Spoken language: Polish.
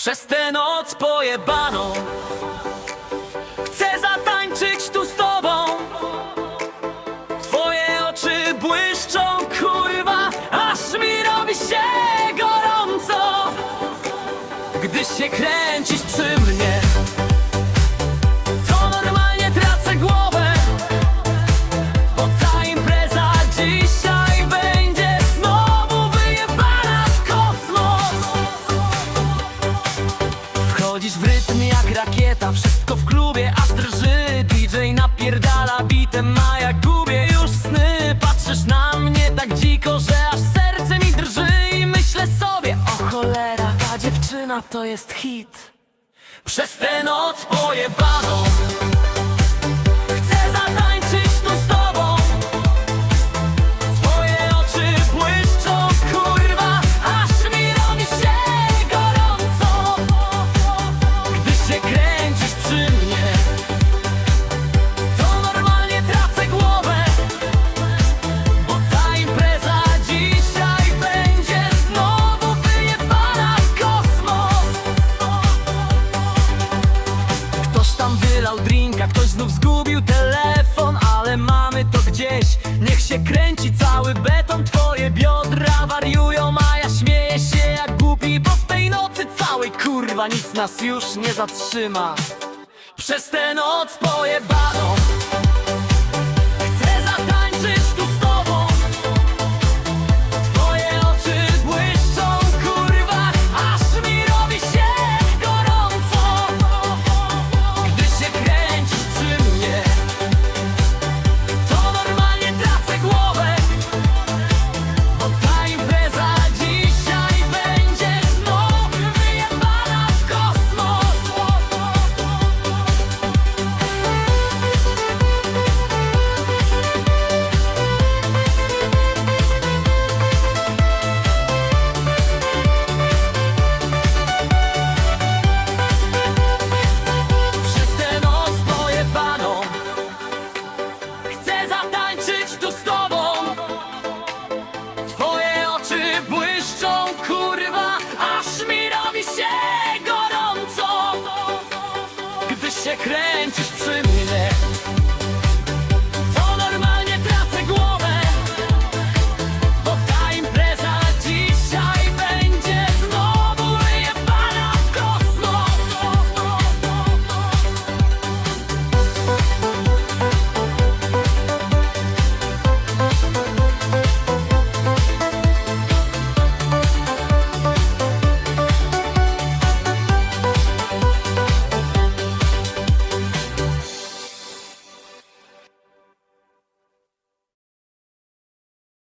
Przez tę noc pojebaną. Chcę zatańczyć tu z tobą. Twoje oczy błyszczą, kurwa Aż mi robi się gorąco. Gdy się kręcisz rakieta Wszystko w klubie aż drży. DJ napierdala bitem A ja gubię już sny. Patrzysz na mnie tak dziko, że aż serce mi drży I myślę sobie, o cholera Ta dziewczyna to jest hit. Przez tę noc pojebaną znów zgubił telefon Ale mamy to gdzieś, niech się kręci cały beton Twoje biodra wariują, a ja śmieję się jak głupi Bo w tej nocy całej kurwa nic nas już nie zatrzyma. Przez tę noc pojebaną